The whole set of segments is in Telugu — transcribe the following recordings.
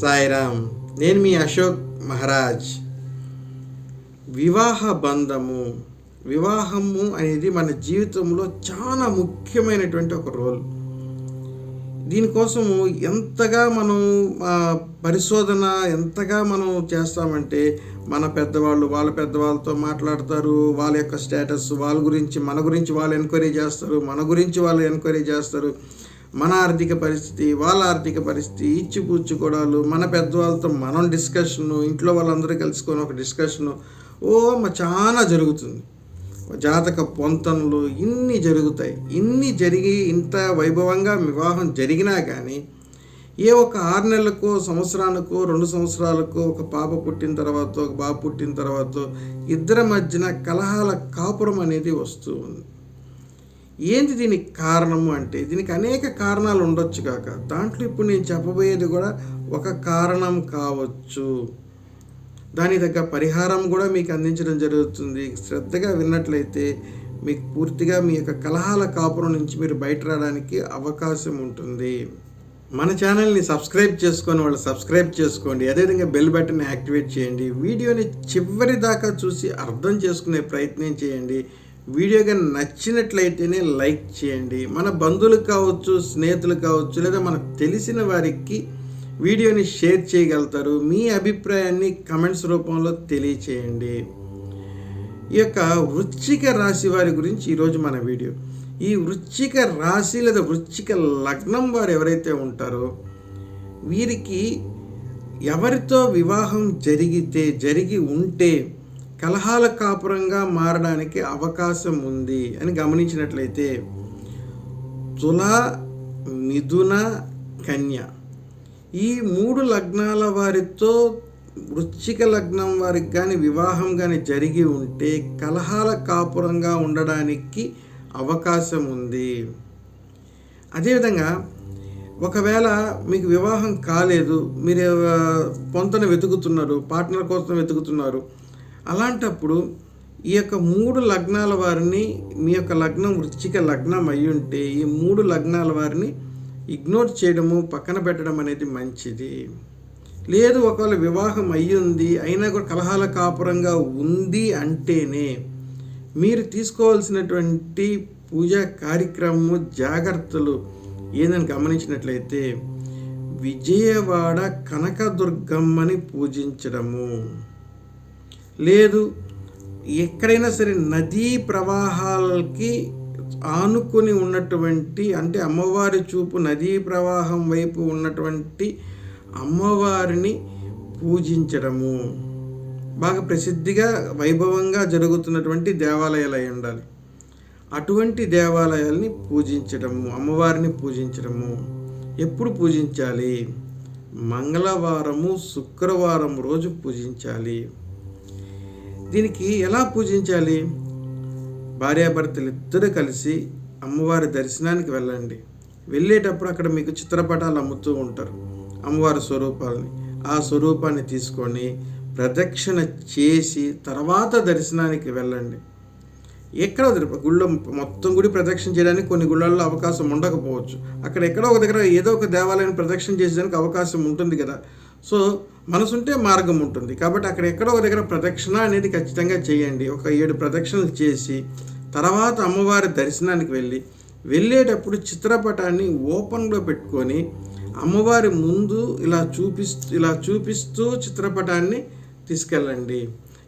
సాయిరామ్ నేను మీ అశోక్ మహారాజ్. వివాహ బంధము వివాహము అనేది మన జీవితంలో చాలా ముఖ్యమైనటువంటి ఒక రోల్. దీనికోసము ఎంతగా మనం పరిశోధన ఎంతగా మనం చేస్తామంటే మన పెద్దవాళ్ళు వాళ్ళ పెద్దవాళ్ళతో మాట్లాడతారు వాళ్ళ యొక్క స్టేటస్ వాళ్ళ గురించి మన గురించి వాళ్ళు ఎంక్వైరీ చేస్తారు మన గురించి వాళ్ళు ఎంక్వైరీ చేస్తారు. మన ఆర్థిక పరిస్థితి వాళ్ళ ఆర్థిక పరిస్థితి ఇచ్చిపుచ్చుకోవడాలు మన పెద్దవాళ్ళతో మనం డిస్కషను ఇంట్లో వాళ్ళందరూ కలుసుకొని ఒక డిస్కషను ఓ చాలా జరుగుతుంది. జాతక పొంతనలు ఇన్ని జరుగుతాయి. ఇన్ని జరిగి ఇంత వైభవంగా వివాహం జరిగినా కానీ ఏ ఒక ఆరు నెలలకో సంవత్సరానికో రెండు సంవత్సరాలకో ఒక పాప పుట్టిన తర్వాత ఒక బాబు పుట్టిన తర్వాత ఇద్దరి మధ్యన కలహాల కాపురం అనేది వస్తూ ఉంది. ఏంటి దీనికి కారణము అంటే దీనికి అనేక కారణాలు ఉండొచ్చు కాక దాంట్లో ఇప్పుడు నేను చెప్పబోయేది కూడా ఒక కారణం కావచ్చు. దానికి తగ్గ పరిహారం కూడా మీకు అందించడం జరుగుతుంది. శ్రద్ధగా విన్నట్లయితే మీకు పూర్తిగా మీ యొక్క కలహాల కాపురం నుంచి మీరు బయట రావడానికి అవకాశం ఉంటుంది. మన ఛానల్ని సబ్స్క్రైబ్ చేసుకొని వాళ్ళు సబ్స్క్రైబ్ చేసుకోండి. అదేవిధంగా బెల్ బటన్ యాక్టివేట్ చేయండి. వీడియోని చివరి దాకా చూసి అర్థం చేసుకునే ప్రయత్నం చేయండి. వీడియోగా నచ్చినట్లయితేనే లైక్ చేయండి. మన బంధువులకు కావచ్చు స్నేహితులు కావచ్చు లేదా మనకు తెలిసిన వారికి వీడియోని షేర్ చేయగలుగుతారు. మీ అభిప్రాయాన్ని కమెంట్స్ రూపంలో తెలియచేయండి. ఈ యొక్క వృశ్చిక రాశి వారి గురించి ఈరోజు మన వీడియో. ఈ వృశ్చిక రాశి లేదా వృశ్చిక లగ్నం వారు ఎవరైతే ఉంటారో వీరికి ఎవరితో వివాహం జరిగితే జరిగి ఉంటే కలహాల కాపురంగా మారడానికి అవకాశం ఉంది అని గమనించినట్లయితే తుల మిథున కన్య ఈ మూడు లగ్నాల వారితో వృశ్చిక లగ్నం వారికి కానీ వివాహం కానీ జరిగి ఉంటే కలహాల కాపురంగా ఉండడానికి అవకాశం ఉంది అదేవిధంగా ఒకవేళ మీకు వివాహం కాలేదు మీరు ఆ, పొంతన వెతుకుతున్నారు పార్ట్నర్ కోసం వెతుకుతున్నారు అలాంటప్పుడు ఈ యొక్క మూడు లగ్నాల వారిని మీ యొక్క లగ్నం వృశ్చిక లగ్నం అయి ఉంటే ఈ మూడు లగ్నాల వారిని ఇగ్నోర్ చేయడము పక్కన పెట్టడం అనేది మంచిది. లేదు ఒకవేళ వివాహం అయ్యింది అయినా కూడా కలహాల కాపురంగా ఉంది అంటేనే మీరు తీసుకోవాల్సినటువంటి పూజా కార్యక్రమము జాగ్రత్తలు ఏందని గమనించినట్లయితే విజయవాడ కనకదుర్గమ్మని పూజించడము. లేదు ఎక్కడైనా సరే నదీ ప్రవాహాలకి ఆనుకొని ఉన్నటువంటి అంటే అమ్మవారి చూపు నదీ ప్రవాహం వైపు ఉన్నటువంటి అమ్మవారిని పూజించడము. బాగా ప్రసిద్ధిగా వైభవంగా జరుగుతున్నటువంటి దేవాలయాలు అయి ఉండాలి. అటువంటి దేవాలయాల్ని పూజించడము అమ్మవారిని పూజించడము. ఎప్పుడు పూజించాలి? మంగళవారము శుక్రవారం రోజు పూజించాలి. దీనికి ఎలా పూజించాలి? భార్యాభర్తలు ఇద్దరు కలిసి అమ్మవారి దర్శనానికి వెళ్ళండి. వెళ్ళేటప్పుడు అక్కడ మీకు చిత్రపటాలు అమ్ముతూ ఉంటారు. అమ్మవారి స్వరూపాలని. ఆ స్వరూపాన్ని తీసుకొని ప్రదక్షిణ చేసి తర్వాత దర్శనానికి వెళ్ళండి. ఎక్కడ వదిలి- గుళ్ళో మొత్తం గుడి ప్రదక్షిణ చేయడానికి కొన్ని గుళ్ళల్లో అవకాశం ఉండకపోవచ్చు. అక్కడ ఎక్కడో ఒక దగ్గర ఏదో ఒక దేవాలయాన్ని ప్రదక్షిణ చేసేదానికి అవకాశం ఉంటుంది కదా. సో మనసుంటే మార్గం ఉంటుంది. కాబట్టి అక్కడ ఎక్కడో ఒక దగ్గర ప్రదక్షిణ అనేది ఖచ్చితంగా చేయండి. ఒక ఏడు ప్రదక్షిణలు చేసి తర్వాత అమ్మవారి దర్శనానికి వెళ్ళి వెళ్ళేటప్పుడు చిత్రపటాన్ని ఓపెన్లో పెట్టుకొని అమ్మవారి ముందు ఇలా చూపిస్తూ ఇలా చూపిస్తూ చిత్రపటాన్ని తీసుకెళ్ళండి.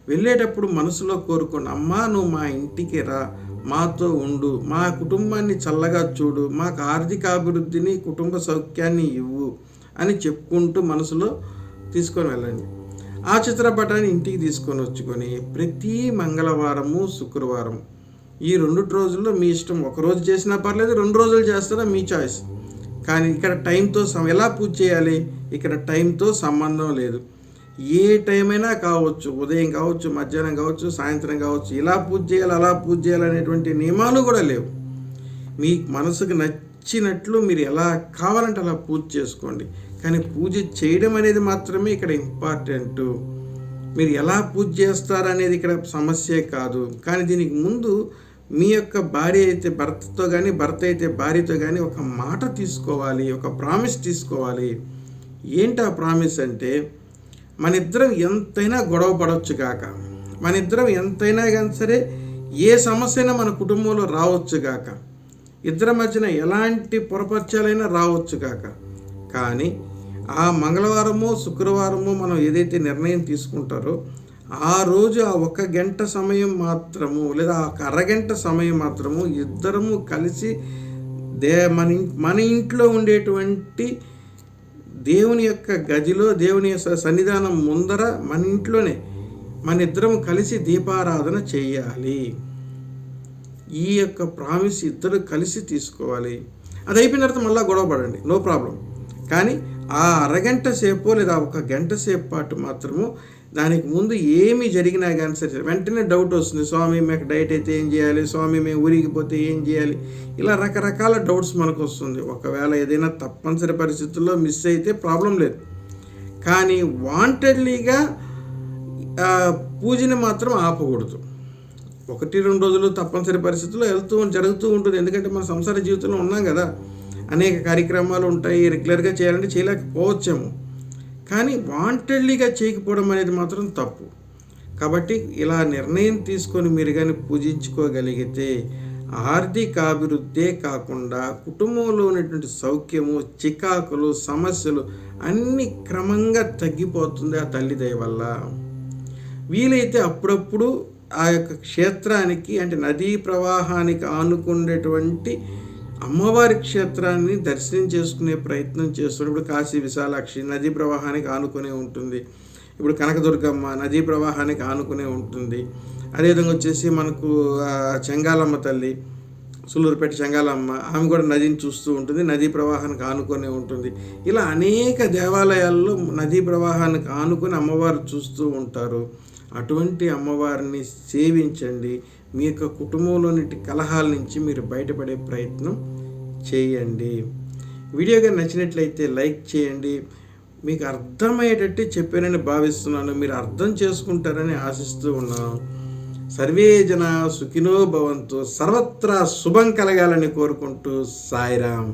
వెళ్ళేటప్పుడు మనసులో కోరుకోండి అమ్మా నువ్వు మా ఇంటికి రా మాతో ఉండు మా కుటుంబాన్ని చల్లగా చూడు మాకు ఆర్థిక అభివృద్ధిని కుటుంబ సౌఖ్యాన్ని ఇవ్వు అని చెప్పుకుంటూ మనసులో తీసుకొని వెళ్ళండి. ఆ చిత్రపటాన్ని ఇంటికి తీసుకొని వచ్చుకొని ప్రతి మంగళవారము శుక్రవారం ఈ రెండు రోజుల్లో మీ ఇష్టం ఒక రోజు చేసినా పర్లేదు రెండు రోజులు చేస్తారా? మీ చాయిస్ కానీ ఇక్కడ టైంతో ఎలా పూజ చేయాలి? ఇక్కడ టైంతో సంబంధం లేదు. ఏ టైం అయినా కావచ్చు ఉదయం కావచ్చు మధ్యాహ్నం కావచ్చు సాయంత్రం కావచ్చు ఇలా పూజ చేయాలి అలా పూజ చేయాలి అనేటువంటి నియమాలు కూడా లేవు. మీ మనసుకు నచ్చినట్లు మీరు ఎలా కావాలంటే అలా పూజ చేసుకోండి. కానీ పూజ చేయడం అనేది మాత్రమే ఇక్కడ ఇంపార్టెంట్ మీరు ఎలా పూజ చేస్తారు అనేది ఇక్కడ సమస్యే కాదు. కానీ దీనికి ముందు మీ యొక్క భార్య అయితే భర్తతో కానీ భర్త అయితే భార్యతో కానీ ఒక మాట తీసుకోవాలి ఒక ప్రామిస్ తీసుకోవాలి. ఏంటి ఆ ప్రామిస్ అంటే మన ఇద్దరం ఎంతైనా గొడవ పడవచ్చు కాక మన ఇద్దరం ఎంతైనా కానీ సరే ఏ సమస్యైనా మన కుటుంబంలో రావచ్చు కాక ఇద్దరి మధ్యన ఎలాంటి పొరపర్చాలైనా రావచ్చు కాక కానీ ఆ మంగళవారము శుక్రవారము మనం ఏదైతే నిర్ణయం తీసుకుంటారో ఆ రోజు ఆ ఒక గంట సమయం మాత్రము లేదా ఒక అరగంట సమయం మాత్రము ఇద్దరము కలిసి దే మన మన ఇంట్లో ఉండేటువంటి దేవుని యొక్క గదిలో దేవుని యొక్క సన్నిధానం ముందర మన ఇంట్లోనే మన ఇద్దరం కలిసి దీపారాధన చేయాలి. ఈ యొక్క ప్రామిస్ ఇద్దరు కలిసి తీసుకోవాలి. అది అయిపోయిన తర్వాత మళ్ళీ గొడవ పడండి. No problem. కానీ ఆ అరగంట సేపు లేదా ఒక గంట సేపు పాటు మాత్రము దానికి ముందు ఏమి జరిగినా కానీ సరే వెంటనే డౌట్ వస్తుంది. స్వామి మీకు డైట్ అయితే ఏం చేయాలి? స్వామి మేము ఊరికి పోతే ఏం చేయాలి? ఇలా రకరకాల డౌట్స్ మనకు వస్తుంది. ఒకవేళ ఏదైనా తప్పనిసరి పరిస్థితుల్లో మిస్ అయితే ప్రాబ్లం లేదు. కానీ వాంటెడ్లీగా పూజని మాత్రం ఆపకూడదు. ఒకటి రెండు రోజులు తప్పనిసరి పరిస్థితుల్లో వెళ్తూ జరుగుతూ ఉంటుంది. ఎందుకంటే మన సంసార జీవితంలో ఉన్నాం కదా. అనేక కార్యక్రమాలు ఉంటాయి. రెగ్యులర్గా చేయాలంటే చేయలేకపోవచ్చేమో. కానీ వాంటెడ్లీగా చేయకపోవడం అనేది మాత్రం తప్పు. కాబట్టి ఇలా నిర్ణయం తీసుకొని మీరు కానీ పూజించుకోగలిగితే ఆర్థికాభివృద్ధే కాకుండా కుటుంబంలో ఉన్నటువంటి సౌఖ్యము చికాకులు సమస్యలు అన్ని క్రమంగా తగ్గిపోతుంది ఆ తల్లి దయ వల్ల. వీలైతే అప్పుడప్పుడు ఆ యొక్క క్షేత్రానికి అంటే నదీ ప్రవాహానికి ఆనుకునేటువంటి అమ్మవారి క్షేత్రాన్ని దర్శనం చేసుకునే ప్రయత్నం చేస్తున్నప్పుడు కాశీ విశాలాక్షి నదీ ప్రవాహానికి ఆనుకునే ఉంటుంది. ఇప్పుడు కనకదుర్గమ్మ నదీ ప్రవాహానికి ఆనుకునే ఉంటుంది. అదేవిధంగా వచ్చేసి మనకు చెంగాలమ్మ తల్లి సులూరుపేట చెంగాలమ్మ ఆమె కూడా నదిని చూస్తూ ఉంటుంది. నదీ ప్రవాహానికి ఆనుకొని ఉంటుంది. ఇలా అనేక దేవాలయాల్లో నదీ ప్రవాహానికి ఆనుకొని అమ్మవారు చూస్తూ ఉంటారు. అటువంటి అమ్మవారిని సేవించండి. మీ యొక్క కుటుంబంలోని కలహాల నుంచి మీరు బయటపడే ప్రయత్నం చేయండి. వీడియోగా నచ్చినట్లయితే లైక్ చేయండి. మీకు అర్థమయ్యేటట్టు చెప్పానని భావిస్తున్నాను. మీరు అర్థం చేసుకుంటారని ఆశిస్తూ ఉన్నాను. సర్వే జన సుఖినో భవంతు. సర్వత్రా శుభం కలగాలని కోరుకుంటూ సాయిరామ్